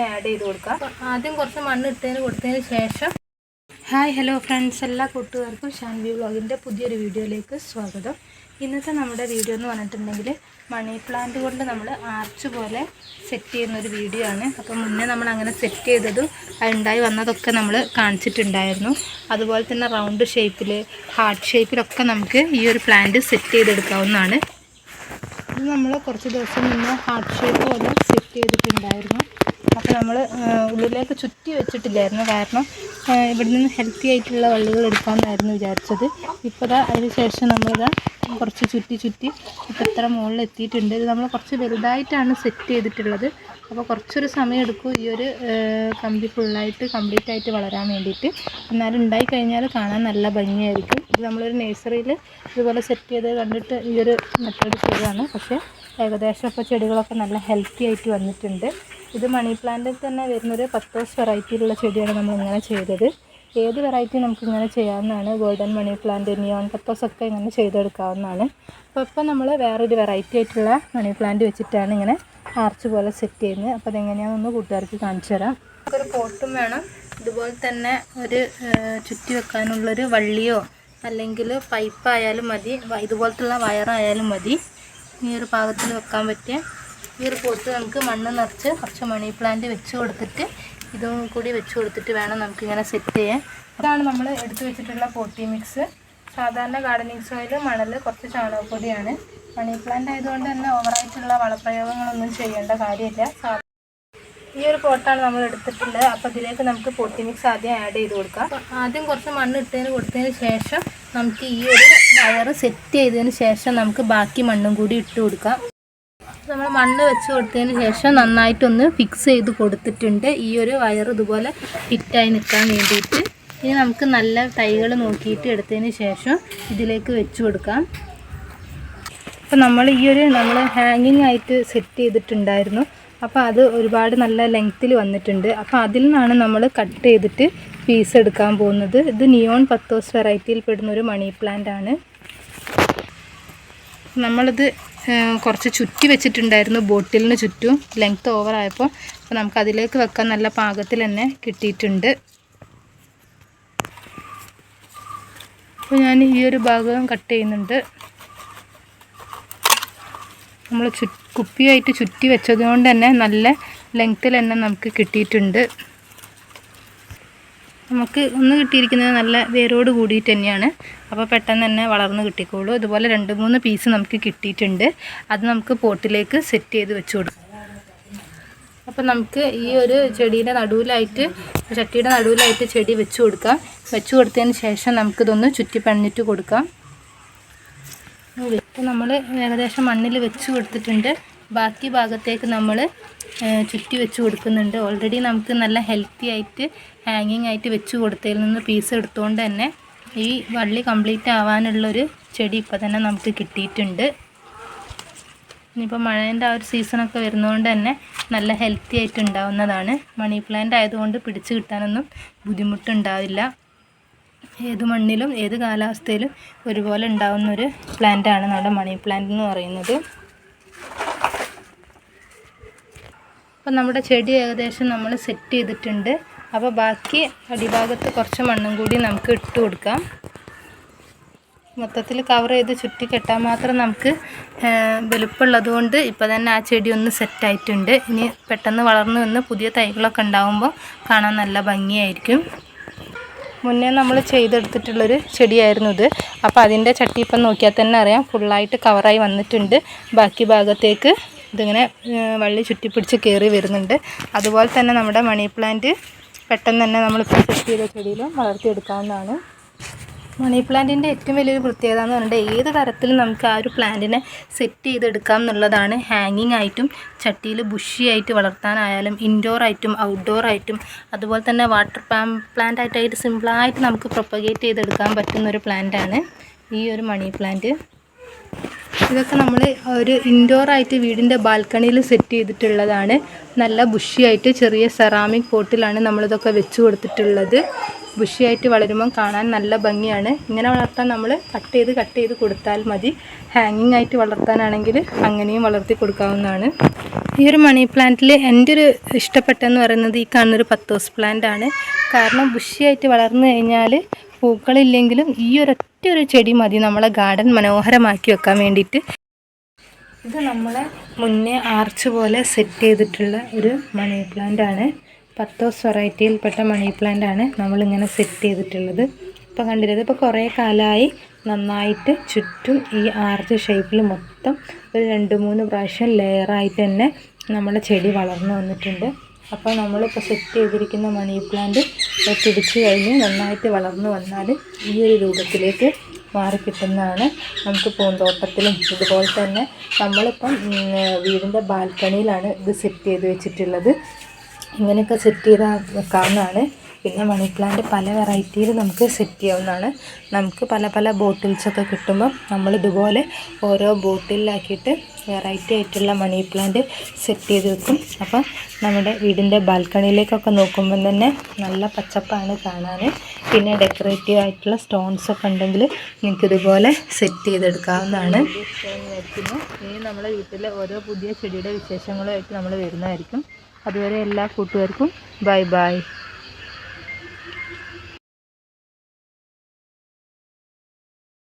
Add ചെയ്ത് കൊടുക്കാം. ആദ്യം കുറച്ച് മണ്ണ് ഇട്ടതിന് കൊടുത്തതിന് ശേഷം ഹായ് ഹലോ ഫ്രണ്ട്സ് എല്ലാ കൂട്ടുകാർക്കും ഷാൻവി വ്ളോഗിന്റെ പുതിയൊരു വീഡിയോയിലേക്ക് സ്വാഗതം. ഇന്നത്തെ നമ്മുടെ വീഡിയോ എന്ന് പറഞ്ഞിട്ടുണ്ടെങ്കിൽ മണി പ്ലാന്റ് കൊണ്ട് നമ്മൾ ആർച്ച് പോലെ സെറ്റ് ചെയ്യുന്ന ഒരു വീഡിയോ ആണ്. അപ്പോൾ മുന്നേ നമ്മൾ അങ്ങനെ സെറ്റ് ചെയ്തതും അതുണ്ടായി വന്നതൊക്കെ നമ്മൾ കാണിച്ചിട്ടുണ്ടായിരുന്നു. അതുപോലെ തന്നെ റൗണ്ട് ഷേപ്പിൽ ഹാർട്ട് ഷേപ്പിലൊക്കെ നമുക്ക് ഈ ഒരു പ്ലാന്റ് സെറ്റ് ചെയ്തെടുക്കാവുന്നതാണ്. ഇത് നമ്മൾ കുറച്ച് ദിവസം മുന്നേ ഹാർട്ട് ഷേപ്പ് പോലെ സെറ്റ് ചെയ്തിട്ടുണ്ടായിരുന്നു. അപ്പോൾ നമ്മൾ ഉള്ളിലേക്ക് ചുറ്റി വെച്ചിട്ടില്ലായിരുന്നു. കാരണം ഇവിടെ നിന്ന് ഹെൽത്തി ആയിട്ടുള്ള വള്ളികൾ എടുക്കാമെന്നായിരുന്നു വിചാരിച്ചത്. ഇപ്പോൾ ദാ അതിന് ശേഷം നമ്മളിതാ കുറച്ച് ചുറ്റി ചുറ്റി ഇപ്പോൾ ഇത്ര മുകളിൽ എത്തിയിട്ടുണ്ട്. ഇത് നമ്മൾ കുറച്ച് വലുതായിട്ടാണ് സെറ്റ് ചെയ്തിട്ടുള്ളത്. അപ്പോൾ കുറച്ചൊരു സമയം എടുക്കും ഈ ഒരു കമ്പി ഫുള്ളായിട്ട് കംപ്ലീറ്റ് ആയിട്ട് വളരാൻ വേണ്ടിയിട്ട്. എന്നാലും ഉണ്ടായി കഴിഞ്ഞാൽ കാണാൻ നല്ല ഭംഗിയായിരിക്കും. ഇത് നമ്മളൊരു നഴ്സറിയിൽ ഇതുപോലെ സെറ്റ് ചെയ്ത് കണ്ടിട്ട് ഈ ഒരു മെത്തേഡ് ചെയ്തതാണ്. പക്ഷേ ഏകദേശം ഇപ്പോൾ ചെടികളൊക്കെ നല്ല ഹെൽത്തി ആയിട്ട് വന്നിട്ടുണ്ട്. ഇത് മണി പ്ലാന്റിൽ തന്നെ വരുന്നൊരു പത്തോസ് വെറൈറ്റിയിലുള്ള ചെടിയാണ് നമ്മൾ ഇങ്ങനെ ചെയ്തത്. ഏത് വെറൈറ്റി നമുക്ക് ഇങ്ങനെ ചെയ്യാവുന്നതാണ് ഗോൾഡൻ മണി പ്ലാന്റ് നിയോൺ പത്തോസൊക്കെ ഇങ്ങനെ ചെയ്തെടുക്കാവുന്നതാണ്. അപ്പോൾ ഇപ്പോൾ നമ്മൾ വേറൊരു വെറൈറ്റി ആയിട്ടുള്ള മണി പ്ലാന്റ് വെച്ചിട്ടാണ് ഇങ്ങനെ ആർച്ച് പോലെ സെറ്റ് ചെയ്യുന്നത്. അപ്പോൾ അതെങ്ങനെയാണെന്ന് കൂട്ടുകാർക്ക് കാണിച്ചു തരാം. നമുക്കൊരു പോട്ടും വേണം. ഇതുപോലെ തന്നെ ഒരു ചുറ്റി വെക്കാനുള്ളൊരു വള്ളിയോ അല്ലെങ്കിൽ പൈപ്പായാലും മതി. വ- ഇതുപോലത്തുള്ള വയറായാലും മതി. ഈ ഒരു പാകത്തിൽ വെക്കാൻ പറ്റിയ ഈ ഒരു പോട്ട് നമുക്ക് മണ്ണ് നിറച്ച് കുറച്ച് മണി പ്ലാന്റ് വെച്ച് കൊടുത്തിട്ട് ഇതും കൂടി വെച്ച് കൊടുത്തിട്ട് വേണം നമുക്കിങ്ങനെ സെറ്റ് ചെയ്യാൻ. ഇതാണ് നമ്മൾ എടുത്തു വെച്ചിട്ടുള്ള പോട്ടി മിക്സ് സാധാരണ ഗാർഡനിങ് സോയിൽ മണൽ കുറച്ച് ചാണകപ്പൊടിയാണ്. മണി പ്ലാന്റ് ആയതുകൊണ്ട് തന്നെ ഓവറായിട്ടുള്ള വളപ്രയോഗങ്ങളൊന്നും ചെയ്യേണ്ട കാര്യമില്ല. ഈ ഒരു പോട്ടാണ് നമ്മൾ എടുത്തിട്ടുള്ളത്. അപ്പോൾ ഇതിലേക്ക് നമുക്ക് പൊട്ടി മിക്സ് ആദ്യം ആഡ് ചെയ്ത് കൊടുക്കാം. ആദ്യം കുറച്ച് മണ്ണ് ഇട്ടതിന് കൊടുത്തതിന് ശേഷം നമുക്ക് ഈ ഒരു വയറ് സെറ്റ് ചെയ്തതിന് ശേഷം നമുക്ക് ബാക്കി മണ്ണും കൂടി ഇട്ട് കൊടുക്കാം. നമ്മൾ മണ്ണ് വെച്ച് കൊടുത്തതിന് ശേഷം നന്നായിട്ടൊന്ന് ഫിക്സ് ചെയ്ത് കൊടുത്തിട്ടുണ്ട്. ഈ ഒരു വയർ ഇതുപോലെ ഫിറ്റായി നിൽക്കാൻ വേണ്ടിയിട്ട്. ഇനി നമുക്ക് നല്ല തൈകൾ നോക്കിയിട്ട് എടുത്തതിന് ശേഷം ഇതിലേക്ക് വെച്ച് കൊടുക്കാം. അപ്പോൾ നമ്മൾ ഈ ഒരു നമ്മൾ ഹാങ്ങിങ് ആയിട്ട് സെറ്റ് ചെയ്തിട്ടുണ്ടായിരുന്നു. അപ്പോൾ അത് ഒരുപാട് നല്ല ലെങ്ത്തിൽ വന്നിട്ടുണ്ട്. അപ്പോൾ അതിൽ നിന്നാണ് നമ്മൾ കട്ട് ചെയ്തിട്ട് പീസ് എടുക്കാൻ പോകുന്നത്. ഇത് നിയോൺ പത്തോസ് വെറൈറ്റിയിൽ പെടുന്ന ഒരു മണി പ്ലാന്റ് ആണ്. നമ്മളിത് കുറച്ച് ചുറ്റി വെച്ചിട്ടുണ്ടായിരുന്നു ബോട്ടിലിന് ചുറ്റും. ലെങ്ത്ത് ഓവറായപ്പോൾ അപ്പോൾ നമുക്കതിലേക്ക് വെക്കാൻ നല്ല പാകത്തിൽ തന്നെ കിട്ടിയിട്ടുണ്ട്. അപ്പോൾ ഞാൻ ഈ ഒരു ഭാഗം കട്ട് ചെയ്യുന്നുണ്ട്. നമ്മൾ ചു കുപ്പിയായിട്ട് ചുറ്റി വെച്ചത് കൊണ്ട് തന്നെ നല്ല ലെങ്ത്തിൽ തന്നെ നമുക്ക് കിട്ടിയിട്ടുണ്ട്. നമുക്ക് ഒന്ന് കിട്ടിയിരിക്കുന്നത് നല്ല വേരോട് കൂടിയിട്ട് തന്നെയാണ്. അപ്പോൾ പെട്ടെന്ന് തന്നെ വളർന്ന് കിട്ടിക്കോളൂ. ഇതുപോലെ രണ്ട് മൂന്ന് പീസ് നമുക്ക് കിട്ടിയിട്ടുണ്ട്. അത് നമുക്ക് പോട്ടിലേക്ക് സെറ്റ് ചെയ്ത് വെച്ച് കൊടുക്കാം. അപ്പോൾ നമുക്ക് ഈ ഒരു ചെടിയുടെ നടുവിലായിട്ട് ചട്ടിയുടെ നടുവിലായിട്ട് ചെടി വെച്ച് കൊടുക്കാം. വെച്ച് കൊടുത്തതിന് ശേഷം നമുക്കിതൊന്ന് ചുറ്റി പണിഞ്ഞിട്ട് കൊടുക്കാം. ഇപ്പം നമ്മൾ ഏകദേശം മണ്ണിൽ വെച്ച് കൊടുത്തിട്ടുണ്ട്. ബാക്കി ഭാഗത്തേക്ക് നമ്മൾ ചുറ്റി വെച്ച് കൊടുക്കുന്നുണ്ട്. ഓൾറെഡി നമുക്ക് നല്ല ഹെൽത്തി ആയിട്ട് ഹാങ്ങിങ് ആയിട്ട് വെച്ച് കൊടുത്തതിൽ നിന്ന് പീസ് എടുത്തുകൊണ്ട് തന്നെ ഈ വള്ളി കംപ്ലീറ്റ് ആവാനുള്ളൊരു ചെടി ഇപ്പം തന്നെ നമുക്ക് കിട്ടിയിട്ടുണ്ട്. ഇനിയിപ്പോൾ മഴേന്റെ ആ ഒരു സീസണൊക്കെ വരുന്നതുകൊണ്ട് തന്നെ നല്ല ഹെൽത്തി ആയിട്ട് ഉണ്ടാവുന്നതാണ്. മണി പ്ലാന്റ് ആയതുകൊണ്ട് പിടിച്ച് കിട്ടാനൊന്നും ബുദ്ധിമുട്ടുണ്ടാവില്ല. ഏത് മണ്ണിലും ഏത് കാലാവസ്ഥയിലും ഒരുപോലെ ഉണ്ടാവുന്നൊരു പ്ലാന്റാണ് നമ്മുടെ മണി പ്ലാന്റ് എന്ന് പറയുന്നത്. അപ്പം നമ്മുടെ ചെടി ഏകദേശം നമ്മൾ സെറ്റ് ചെയ്തിട്ടുണ്ട്. അപ്പോൾ ബാക്കി അടിഭാഗത്ത് കുറച്ച് മണ്ണും കൂടി നമുക്ക് ഇട്ട് കൊടുക്കാം. മൊത്തത്തിൽ കവർ ചെയ്ത് ചുറ്റി കെട്ടാൻ മാത്രം നമുക്ക് വലുപ്പമുള്ളത് കൊണ്ട് ഇപ്പോൾ തന്നെ ആ ചെടി ഒന്ന് സെറ്റായിട്ടുണ്ട് ഇനി പെട്ടെന്ന് വളർന്നു വന്ന് പുതിയ തൈകളൊക്കെ ഉണ്ടാകുമ്പോൾ കാണാൻ നല്ല ഭംഗിയായിരിക്കും. മുന്നേ നമ്മൾ ചെയ്തെടുത്തിട്ടുള്ളൊരു ചെടിയായിരുന്നു ഇത്. അപ്പോൾ അതിന്റെ ചട്ടി ഇപ്പം നോക്കിയാൽ തന്നെ അറിയാം. ഫുള്ളായിട്ട് കവറായി വന്നിട്ടുണ്ട്. ബാക്കി ഭാഗത്തേക്ക് ഇതിങ്ങനെ വള്ളി ചുറ്റിപ്പിടിച്ച് കയറി വരുന്നുണ്ട്. അതുപോലെ തന്നെ നമ്മുടെ മണി പ്ലാന്റ് പെട്ടെന്ന് തന്നെ നമ്മളിപ്പോൾ സെറ്റ് ചെയ്ത ചെടിയിലും വളർത്തിയെടുക്കാവുന്നതാണ്. മണി പ്ലാന്റിന്റെ ഏറ്റവും വലിയൊരു പ്രത്യേകത എന്ന് പറഞ്ഞിട്ട് ഏത് തരത്തിലും നമുക്ക് ആ ഒരു പ്ലാന്റിനെ സെറ്റ് ചെയ്തെടുക്കാം എന്നുള്ളതാണ്. ഹാങ്ങിങ് ആയിട്ടും ചട്ടിയിൽ ബുഷി ആയിട്ട് വളർത്താനായാലും ഇൻഡോർ ആയിട്ടും ഔട്ട്ഡോർ ആയിട്ടും അതുപോലെ തന്നെ വാട്ടർ പാം പ്ലാന്റ് ആയിട്ടായിട്ട് സിമ്പിളായിട്ട് നമുക്ക് പ്രൊപ്പഗേറ്റ് ചെയ്തെടുക്കാൻ പറ്റുന്ന ഒരു പ്ലാന്റാണ് ഈ ഒരു മണി പ്ലാന്റ്. ഇതൊക്കെ നമ്മൾ ഒരു ഇൻഡോർ ആയിട്ട് വീടിന്റെ ബാൽക്കണിയിൽ സെറ്റ് ചെയ്തിട്ടുള്ളതാണ്. നല്ല ബുഷിയായിട്ട് ചെറിയ സെറാമിക് പോട്ടിലാണ് നമ്മളിതൊക്കെ വെച്ച് കൊടുത്തിട്ടുള്ളത്. ബുഷിയായിട്ട് വളരുമ്പം കാണാൻ നല്ല ഭംഗിയാണ്. ഇങ്ങനെ വളർത്താൻ നമ്മൾ കട്ട് ചെയ്ത് കട്ട് ചെയ്ത് കൊടുത്താൽ മതി. ഹാങ്ങിങ് ആയിട്ട് വളർത്താനാണെങ്കിൽ അങ്ങനെയും വളർത്തി കൊടുക്കാവുന്നതാണ്. ഈ ഒരു മണി പ്ലാന്റിൽ എന്റെ ഒരു ഇഷ്ടപ്പെട്ടെന്ന് പറയുന്നത് ഈ കാണുന്നൊരു പത്തോസ് പ്ലാന്റ് ആണ്. കാരണം ബുഷിയായിട്ട് വളർന്നു കഴിഞ്ഞാൽ പൂക്കളില്ലെങ്കിലും ഈ ഒരൊറ്റ ഒരു ചെടി മതി നമ്മളെ ഗാർഡൻ മനോഹരമാക്കി വെക്കാൻ വേണ്ടിയിട്ട്. ഇത് നമ്മളെ മുന്നേ ആർച്ച് പോലെ സെറ്റ് ചെയ്തിട്ടുള്ള ഒരു മണി പ്ലാന്റ് ആണ്. പത്തോസ് വെറൈറ്റിയിൽപ്പെട്ട മണി പ്ലാന്റ് ആണ് നമ്മളിങ്ങനെ സെറ്റ് ചെയ്തിട്ടുള്ളത്. ഇപ്പോൾ കണ്ടിരുന്നത് ഇപ്പോൾ കുറേ കാലമായി നന്നായിട്ട് ചുറ്റും ഈ ആർച്ച് ഷേപ്പിൽ മൊത്തം ഒരു രണ്ട് മൂന്ന് പ്രാവശ്യം ലെയറായിട്ട് തന്നെ നമ്മുടെ ചെടി വളർന്നു വന്നിട്ടുണ്ട്. അപ്പോൾ നമ്മളിപ്പോൾ സെറ്റ് ചെയ്തിരിക്കുന്ന മണി പ്ലാന്റ് പിടിച്ചു കഴിഞ്ഞ് നന്നായിട്ട് വളർന്നു വന്നാൽ ഈ ഒരു രൂപത്തിലേക്ക് മാറി കിട്ടുന്നതാണ് നമുക്ക് പൂന്തോട്ടത്തിലും ഇതുപോലെ തന്നെ നമ്മളിപ്പം വീടിന്റെ ബാൽക്കണിയിലാണ് ഇത് സെറ്റ് ചെയ്ത് വെച്ചിട്ടുള്ളത്. ഇങ്ങനെയൊക്കെ സെറ്റ് ചെയ്താൽ വെക്കാവുന്നതാണ്. പിന്നെ മണി പ്ലാന്റ് പല വെറൈറ്റിയിൽ നമുക്ക് സെറ്റ് ചെയ്യാവുന്നതാണ്. നമുക്ക് പല പല ബോട്ടിൽസൊക്കെ കിട്ടുമ്പോൾ നമ്മൾ ഇതുപോലെ ഓരോ ബോട്ടിലാക്കിയിട്ട് വെറൈറ്റി ആയിട്ടുള്ള മണി പ്ലാന്റ് സെറ്റ് ചെയ്ത് വെക്കും. അപ്പം നമ്മുടെ വീടിന്റെ ബാൽക്കണിയിലേക്കൊക്കെ നോക്കുമ്പം തന്നെ നല്ല പച്ചപ്പാണ് കാണാൻ. പിന്നെ ഡെക്കറേറ്റീവ് ആയിട്ടുള്ള സ്റ്റോൺസ് ഒക്കെ ഉണ്ടെങ്കിൽ നിങ്ങൾക്ക് ഇതുപോലെ സെറ്റ് ചെയ്തെടുക്കാവുന്നതാണ്. ഇനി നമ്മുടെ വീട്ടിലെ ഓരോ പുതിയ ചെടിയുടെ വിശേഷങ്ങളുമായിട്ട് നമ്മൾ വരുന്നതായിരിക്കും. അതുവരെ എല്ലാ കൂട്ടുകാർക്കും ബൈ ബൈ.